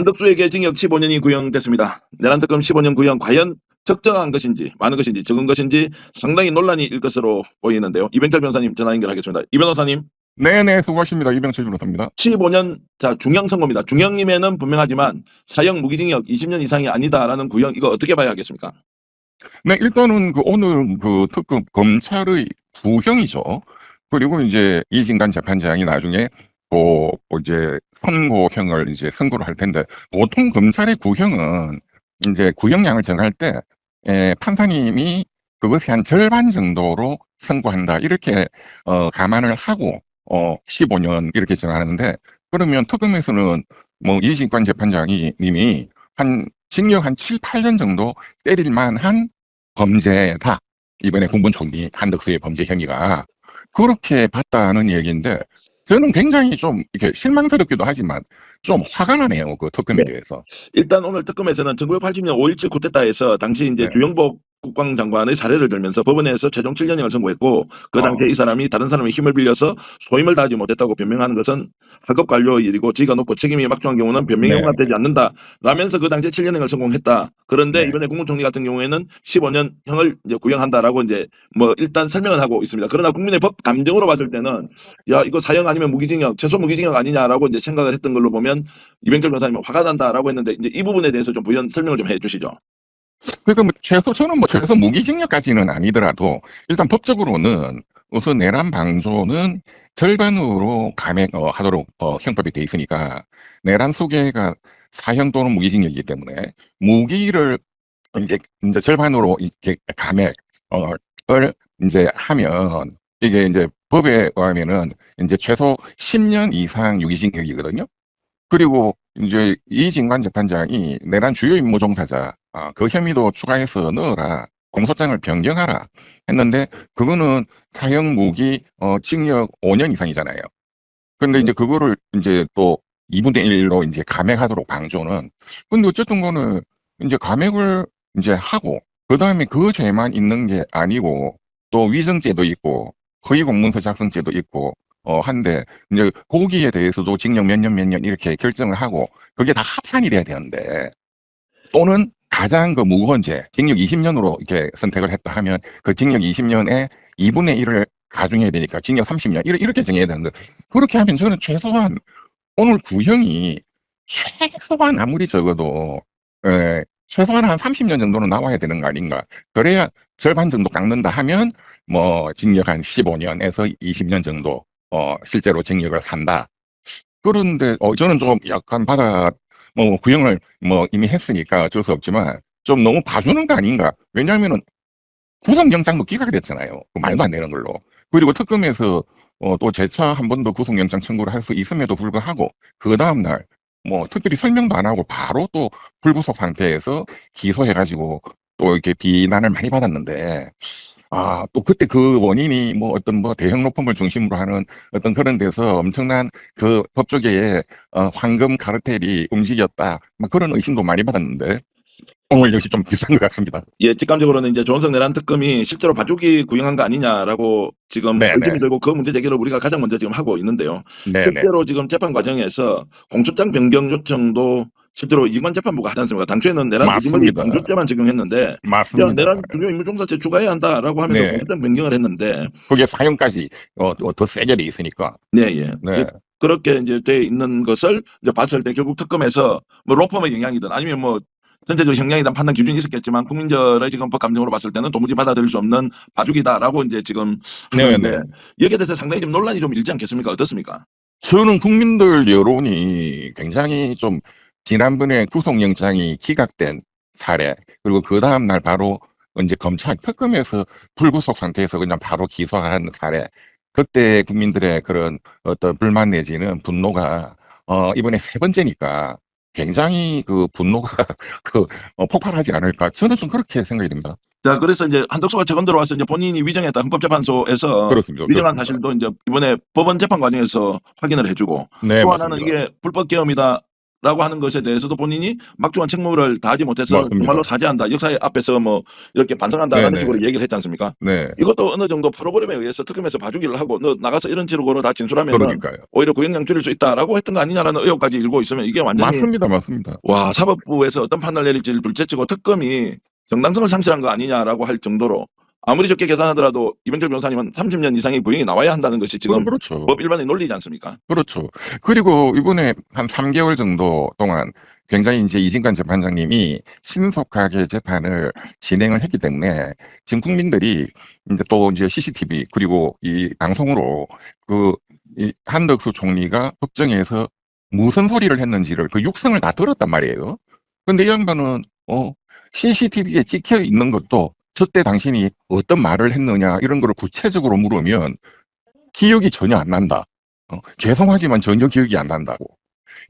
한덕수에게 징역 15년이 구형됐습니다. 내란 특검 15년 구형 과연 적정한 것인지 많은 것인지 적은 것인지 상당히 논란이 일 것으로 보이는데요. 이병철 변호사님 전화 연결하겠습니다. 이 변호사님 네네 수고하십니다. 이병철 변호사입니다. 15년 자 중형 선고입니다. 중형임에는 분명하지만 사형 무기징역 20년 이상이 아니다라는 구형 이거 어떻게 봐야 하겠습니까? 네 일단은 그 오늘 그 특급 검찰의 구형이죠. 그리고 이제 이진관 재판장이 나중에 또 이제 선고형을 이제 선고를 할 텐데 보통 검찰의 구형은 이제 구형량을 정할 때 에, 판사님이 그것의 한 절반 정도로 선고한다 이렇게 어, 감안을 하고 어, 15년 이렇게 정하는데 그러면 특검에서는 뭐 이진관 재판장이 님이 한 징역 한 7, 8년 정도 때릴 만한 범죄다. 이번에 군분총리 한덕수의 범죄 혐의가 그렇게 봤다는 얘기인데 저는 굉장히 좀 이렇게 실망스럽기도 하지만 좀 화가 나네요. 그 특검에 네. 대해서. 일단 오늘 특검에서는 1980년 5.17 쿠데타에서 당시 이제 네. 주영복 국방장관의 사례를 들면서 법원에서 최종 7년형을 선고했고 그 어. 당시에 이 사람이 다른 사람의 힘을 빌려서 소임을 다하지 못했다고 변명하는 것은 하급 관료의 일이고 지가 높고 책임이 막중한 경우는 변명이 네. 용납되지 않는다 라면서 그 당시에 7년형을 성공했다. 그런데 네. 이번에 국무총리 같은 경우에는 15년형을 이제 구형한다라고 이제 뭐 일단 설명을 하고 있습니다. 그러나 국민의 법 감정으로 봤을 때는 야 이거 사형 아니면 무기징역 최소 무기징역 아니냐라고 이제 생각을 했던 걸로 보면 이병철 변호사님 화가 난다라고 했는데 이제 이 부분에 대해서 좀 부연 설명을 좀 해주시죠. 그러니까 뭐 최소 저는 뭐 최소 무기징역까지는 아니더라도 일단 법적으로는 우선 내란 방조는 절반으로 감액하도록 어, 형법이 돼 있으니까 내란 소개가 사형 또는 무기징역이기 때문에 무기를 이제 이제 절반으로 이렇게 감액을 이제 하면 이게 이제 법에 의하면은 이제 최소 10년 이상 유기징역이거든요. 그리고 이제 이진관 재판장이 내란 주요 임무 종사자 아, 그 혐의도 추가해서 넣어라 공소장을 변경하라 했는데 그거는 사형 무기 어, 징역 5년 이상이잖아요. 근데 이제 그거를 이제 또 2분의 1로 이제 감액하도록 방조는 근데 어쨌든 거는 이제 감액을 이제 하고 그 다음에 그 죄만 있는 게 아니고 또 위증죄도 있고 허위 공문서 작성죄도 있고 어 한데 이제 거기에 대해서도 징역 몇 년 몇 년 이렇게 결정을 하고 그게 다 합산이 돼야 되는데 또는 가장 그 무거운 죄 징역 20년으로 이렇게 선택을 했다 하면 그 징역 20년에 2분의 1을 가중해야 되니까 징역 30년 이렇게, 정해야 되는데 그렇게 하면 저는 최소한 오늘 구형이 최소한 아무리 적어도 에, 최소한 한 30년 정도는 나와야 되는 거 아닌가 그래야 절반 정도 깎는다 하면 뭐 징역 한 15년에서 20년 정도 어 실제로 징역을 산다. 그런데 어 저는 좀 약간 받아 뭐 구형을 뭐 이미 했으니까 어쩔 수 없지만 좀 너무 봐주는 거 아닌가? 왜냐하면은 구속 영장도 기각이 됐잖아요. 그 말도 안 되는 걸로. 그리고 특검에서 어, 또 재차 한 번 더 구속영장 청구를 할 수 있음에도 불구하고 그 다음 날 뭐 특별히 설명도 안 하고 바로 또 불구속 상태에서 기소해가지고 또 이렇게 비난을 많이 받았는데 아, 또 그때 그 원인이 뭐 어떤 뭐 대형 로펌을 중심으로 하는 어떤 그런 데서 엄청난 그 법조계의 어, 황금 카르텔이 움직였다. 막 그런 의심도 많이 받았는데 오늘 역시 좀 비슷한 것 같습니다. 예, 직감적으로는 이제 조원석 내란 특검이 실제로 봐주기 구형한 거 아니냐라고 지금 네, 의심이 네. 들고 그 문제 제기를 우리가 가장 먼저 지금 하고 있는데요. 네네. 실제로 지금 재판 과정에서 공소장 변경 요청도 실제로 이관 재판부가 하지 않습니까? 당초에는 내란 맞습니다. 공소죄만 적용했는데 야, 맞습니다. 내란 중요 임무 종사죄 추가해야 한다라고 하면서 네. 공소장 변경을 했는데 그게 사형까지 어, 어, 더 세게 돼 있으니까. 네, 예. 네. 그렇게 이제 돼 있는 것을 이제 봤을 때 결국 특검에서 뭐 로펌의 영향이든 아니면 뭐 전체적으로 형량이든 판단 기준이 있었겠지만 국민들의 지금 법 감정으로 봤을 때는 도무지 받아들일 수 없는 봐주기다라고 이제 지금 네, 네. 여기에 대해서 상당히 좀 논란이 좀 일지 않겠습니까? 어떻습니까? 저는 국민들 여론이 굉장히 좀 지난번에 구속영장이 기각된 사례 그리고 그 다음날 바로 이제 검찰 특검에서 불구속 상태에서 그냥 바로 기소한 사례 그때 국민들의 그런 어떤 불만 내지는 분노가 어 이번에 세 번째니까 굉장히 그 분노가 그 어, 폭발하지 않을까 저는 좀 그렇게 생각이 듭니다. 자, 그래서 이제 한덕수가 최근 들어와서 이제 본인이 위정했다 헌법재판소에서 그렇습니다. 위정한 그렇습니다. 사실도 이제 이번에 법원 재판 과정에서 확인을 해주고 네, 또 맞습니다. 하나는 이게 불법 계엄이다. 라고 하는 것에 대해서도 본인이 막중한 책무를 다하지 못해서 맞습니다. 정말로 사죄한다. 역사의 앞에서 뭐 이렇게 반성한다라는 네네. 식으로 얘기를 했지 않습니까? 네. 이것도 어느 정도 프로그램에 의해서 특검에서 봐주기를 하고 너 나가서 이런 식으로 다 진술하면 그러니까요. 오히려 구형량 줄일 수 있다라고 했던 거 아니냐라는 의혹까지 일고 있으면 이게 완전히 맞습니다. 맞습니다. 와 사법부에서 어떤 판단을 내릴지 를 둘째치고 특검이 정당성을 상실한 거 아니냐라고 할 정도로 아무리 적게 계산하더라도 이병철 변호사님은 30년 이상의 구형이 나와야 한다는 것이 지금 그렇죠. 법 일반의 논리지 않습니까? 그렇죠. 그리고 이번에 한 3개월 정도 동안 굉장히 이제 이진관 재판장님이 신속하게 재판을 진행을 했기 때문에 지금 국민들이 이제 또 이제 CCTV 그리고 이 방송으로 그 이 한덕수 총리가 법정에서 무슨 소리를 했는지를 그 육성을 다 들었단 말이에요. 근데 이 양반은 어 CCTV에 찍혀 있는 것도 저때 당신이 어떤 말을 했느냐 이런 거를 구체적으로 물으면 기억이 전혀 안 난다. 어, 죄송하지만 전혀 기억이 안 난다고.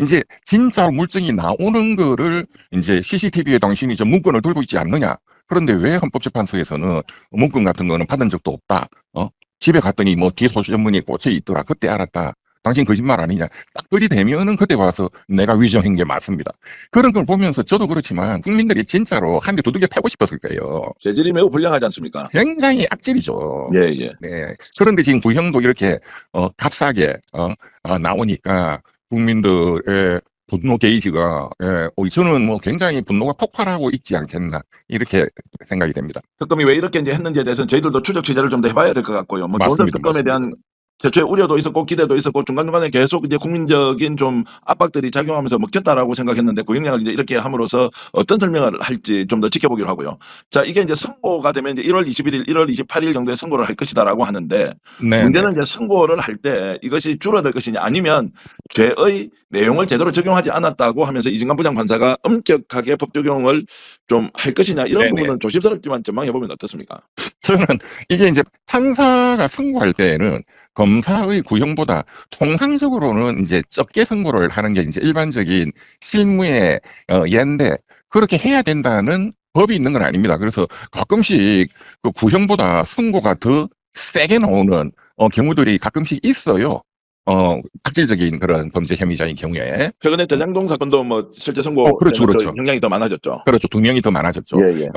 이제 진짜 물증이 나오는 거를 이제 CCTV에 당신이 저 문건을 들고 있지 않느냐. 그런데 왜 헌법재판소에서는 문건 같은 거는 받은 적도 없다. 어? 집에 갔더니 뭐 뒤소수 전문이 꽂혀 있더라. 그때 알았다. 당신 거짓말 아니냐. 딱 들이대면은 그때 와서 내가 위정한 게 맞습니다. 그런 걸 보면서 저도 그렇지만 국민들이 진짜로 한 대 두들겨 패고 싶었을 거예요. 재질이 매우 불량하지 않습니까? 굉장히 악질이죠. 예, 예. 네. 그런데 지금 구형도 이렇게 어, 값싸게 어, 아, 나오니까 국민들의 분노 게이지가 예, 어, 저는 뭐 굉장히 분노가 폭발하고 있지 않겠나 이렇게 생각이 됩니다. 특검이 왜 이렇게 이제 했는지에 대해서는 저희들도 추적 취재를 좀 더 해봐야 될 것 같고요. 뭐 조선 맞습니다, 특검에. 대한 최초의 우려도 있었고 기대도 있었고 중간중간에 계속 이제 국민적인 좀 압박들이 작용하면서 먹혔다라고 생각했는데 구형량을 이제 이렇게 함으로써 어떤 설명을 할지 좀 더 지켜보기로 하고요. 자, 이게 이제 선고가 되면 이제 1월 21일, 1월 28일 정도에 선고를 할 것이다라고 하는데 네, 문제는 이제 선고를 할 때 이것이 줄어들 것이냐 아니면 죄의 내용을 제대로 적용하지 않았다고 하면서 이진관 부장 판사가 엄격하게 법 적용을 좀 할 것이냐 이런 네네. 부분은 조심스럽지만 전망해 보면 어떻습니까? 저는 이게 이제 판사가 선고할 때에는 검사의 구형보다 통상적으로는 이제 적게 선고를 하는 게 이제 일반적인 실무의 어, 예인데 그렇게 해야 된다는 법이 있는 건 아닙니다. 그래서 가끔씩 그 구형보다 선고가 더 세게 나오는 어, 경우들이 가끔씩 있어요. 어, 악질적인 그런 범죄 혐의자인 경우에. 최근에 대장동 사건도 뭐 실제 선고 어, 그렇죠, 그렇죠. 형량이 더 많아졌죠. 그렇죠. 두 명이 더 많아졌죠. 예, 예.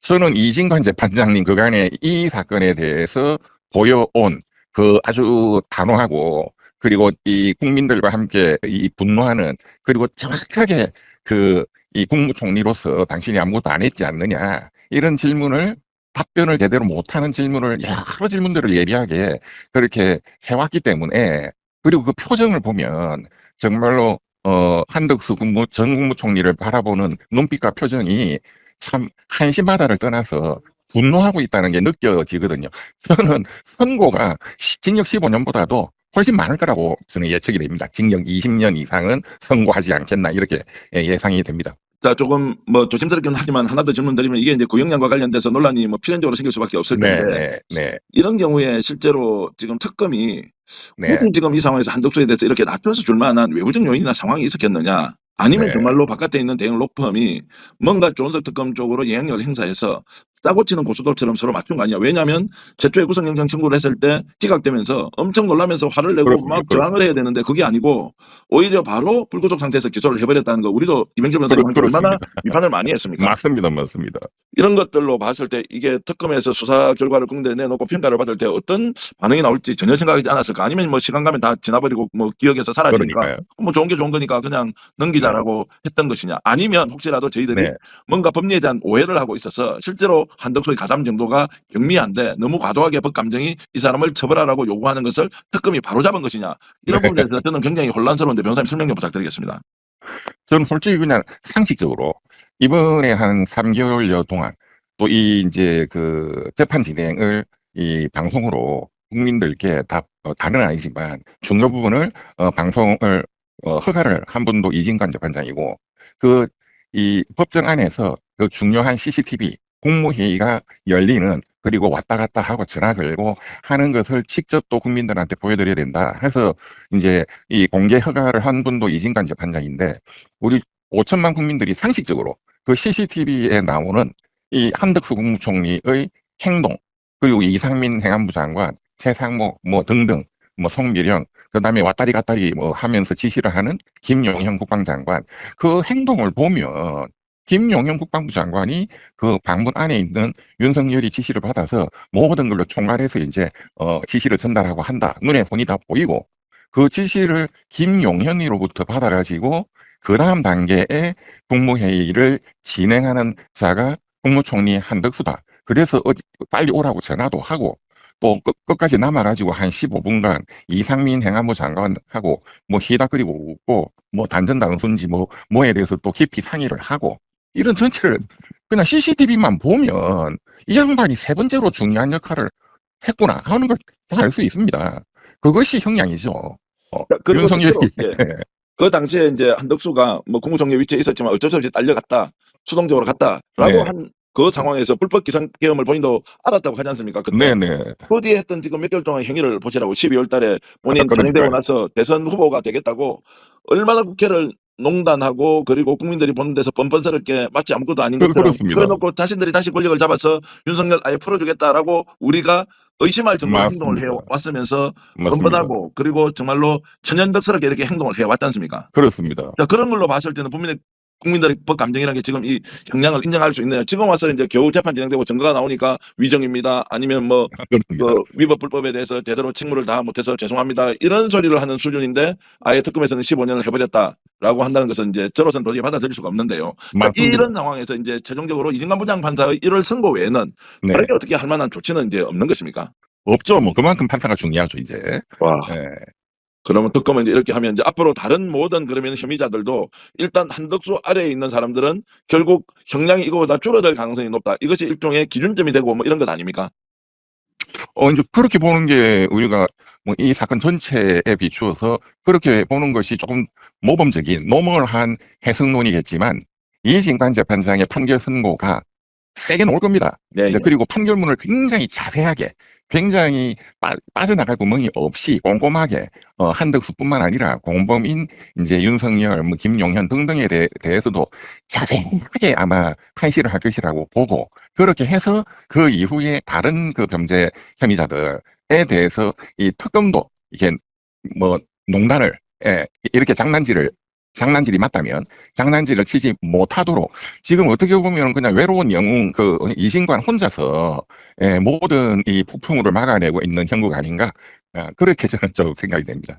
저는 이진관 재판장님 그간에 이 사건에 대해서 보여온 그 아주 단호하고 그리고 이 국민들과 함께 이 분노하는 그리고 정확하게 그 이 국무총리로서 당신이 아무것도 안 했지 않느냐 이런 질문을 답변을 제대로 못하는 질문을 여러 질문들을 예리하게 그렇게 해왔기 때문에 그리고 그 표정을 보면 정말로 어 한덕수 국무 전 국무총리를 바라보는 눈빛과 표정이 참 한심하다를 떠나서 분노하고 있다는 게 느껴지거든요. 저는 선고가 시- 징역 15년보다도 훨씬 많을 거라고 저는 예측이 됩니다. 징역 20년 이상은 선고하지 않겠나 이렇게 예, 예상이 됩니다. 자, 조금 뭐 조심스럽긴 하지만 하나 더 질문 드리면 이게 이제 구형량과 관련돼서 논란이 뭐 필연적으로 생길 수밖에 없을 네, 텐데 네, 네, 이런 경우에 실제로 지금 특검이 네. 지금 이 상황에서 한독수에 대해서 이렇게 낮춰서 줄 만한 외부적 요인이나 상황이 있었겠느냐? 아니면 네. 정말로 바깥에 있는 대형 로펌이 뭔가 조은석 특검 쪽으로 영향력을 행사해서 짜고 치는 고수돌처럼 서로 맞춘 거 아니야? 왜냐하면 최초에 구속영장 청구를 했을 때 기각되면서 엄청 놀라면서 화를 내고 그렇습니다. 막 저항을 해야 되는데 그게 아니고 오히려 바로 불구속 상태에서 기소를 해버렸다는 거 우리도 이명철 변호사님 얼마나. 비판을 많이 했습니까? 맞습니다, 맞습니다. 이런 것들로 봤을 때 이게 특검에서 수사 결과를 국내에 내놓고 평가를 받을 때 어떤 반응이 나올지 전혀 생각하지 않았을까? 아니면 뭐 시간 가면 다 지나버리고 뭐 기억에서 사라지니까 그러니까요. 뭐 좋은 게 좋은 거니까 그냥 넘기자라고 했던 것이냐? 아니면 혹시라도 저희들이 네, 뭔가 법리에 대한 오해를 하고 있어서 실제로 한덕수의 가담 정도가 경미한데 너무 과도하게 법 감정이 이 사람을 처벌하라고 요구하는 것을 특검이 바로잡은 것이냐? 이런 네. 부분에 대해서 저는 굉장히 혼란스러운데 변호사님 설명 좀 부탁드리겠습니다. 저는 솔직히 그냥 상식적으로 이번에 한 3개월여 동안 또 이 이제 그 재판 진행을 이 방송으로 국민들께 다 어, 다는 아니지만 중요 부분을 어, 방송을 어, 허가를 한 분도 이진관 재판장이고 그 이 법정 안에서 그 중요한 CCTV 국무회의가 열리는 그리고 왔다 갔다 하고 전화 걸고 하는 것을 직접 또 국민들한테 보여드려야 된다 해서 이제 이 공개 허가를 한 분도 이진관 재판장인데 우리 5천만 국민들이 상식적으로 그 CCTV에 나오는 이 한덕수 국무총리의 행동 그리고 이상민 행안부 장관 최상목 뭐 등등 뭐 송미령 그다음에 왔다리 갔다리 뭐 하면서 지시를 하는 김용현 국방장관 그 행동을 보면 김용현 국방부 장관이 그 방문 안에 있는 윤석열이 지시를 받아서 모든 걸로 총괄해서 이제 어 지시를 전달하고 한다. 눈에 본이 다 보이고 그 지시를 김용현이로부터 받아가지고 그 다음 단계에 국무회의를 진행하는 자가 국무총리 한덕수다. 그래서 어디 빨리 오라고 전화도 하고 또 끝, 끝까지 남아가지고 한 15분간 이상민 행안부 장관하고 뭐 희닥거리고 웃고 뭐 단전당순지 뭐 뭐에 대해서 또 깊이 상의를 하고 이런 전체를 그냥 CCTV만 보면 이 양반이 세 번째로 중요한 역할을 했구나 하는 걸 다 알 수 있습니다. 그것이 형량이죠. 어, 그리고 윤석열이 실제로, 예. 그 당시에 이제 한덕수가 뭐 국무총리 위치에 있었지만 어쩔 수 없이 딸려갔다. 수동적으로 갔다라고 네. 한그 상황에서 불법 기상 계엄을 본인도 알았다고 하지 않습니까? 그때 네네. 그 뒤에 했던 지금 몇 개월 동안 행위를 보시라고 12월 달에 본인 아. 전행되고 나서 대선 후보가 되겠다고 얼마나 국회를 농단하고 그리고 국민들이 보는 데서 뻔뻔스럽게 마치 아무것도 아닌 그- 것처럼. 그래놓고 자신들이 다시 권력을 잡아서 윤석열 아예 풀어주겠다라고 우리가 의심할 정도로 행동을 맞습니다. 해왔으면서. 뻔뻔하고 그리고 정말로 천연덕스럽게 이렇게 행동을 해왔지 않습니까? 그렇습니다. 자, 그런 걸로 봤을 때는 국민의 국민들의 법 감정이라는 게 지금 이 형량을 인정할 수 있느냐. 지금 와서 이제 겨우 재판 진행되고 증거가 나오니까 위정입니다. 아니면 뭐 그렇습니다. 그 위법 불법에 대해서 제대로 책무를 다 못해서 죄송합니다. 이런 소리를 하는 수준인데 아예 특검에서는 15년을 해버렸다라고 한다는 것은 이제 저로서는 도저히 받아들일 수가 없는데요. 자, 맞습니다. 이런 상황에서 이제 최종적으로 이진관 부장 판사의 1월 선고 외에는 네. 다르게 어떻게 할 만한 조치는 이제 없는 것입니까? 없죠. 뭐 그만큼 판사가 중요하죠 이제. 와. 네. 그러면 특검은 이제 이렇게 하면 이제 앞으로 다른 모든 그러면 혐의자들도 일단 한덕수 아래에 있는 사람들은 결국 형량이 이거보다 줄어들 가능성이 높다. 이것이 일종의 기준점이 되고 뭐 이런 것 아닙니까? 어 이제 그렇게 보는 게 우리가 뭐 이 사건 전체에 비추어서 그렇게 보는 것이 조금 모범적인 노멀한 해석론이겠지만 이진관 재판장의 판결 선고가 세게 나올 겁니다. 네. 그리고 판결문을 굉장히 자세하게, 굉장히 빠, 빠져나갈 구멍이 없이 꼼꼼하게 어, 한덕수뿐만 아니라 공범인 이제 윤석열, 뭐 김용현 등등에 대, 대해서도 자세하게 아마 판시를 할 것이라고 보고 그렇게 해서 그 이후에 다른 그 범죄 혐의자들에 대해서 이 특검도 이게 뭐 농단을 예, 이렇게 장난질을 장난질이 맞다면 장난질을 치지 못하도록 지금 어떻게 보면 그냥 외로운 영웅 그 이신관 혼자서 예, 모든 이 폭풍우를 막아내고 있는 형국 아닌가 아, 그렇게 저는 좀 생각이 됩니다.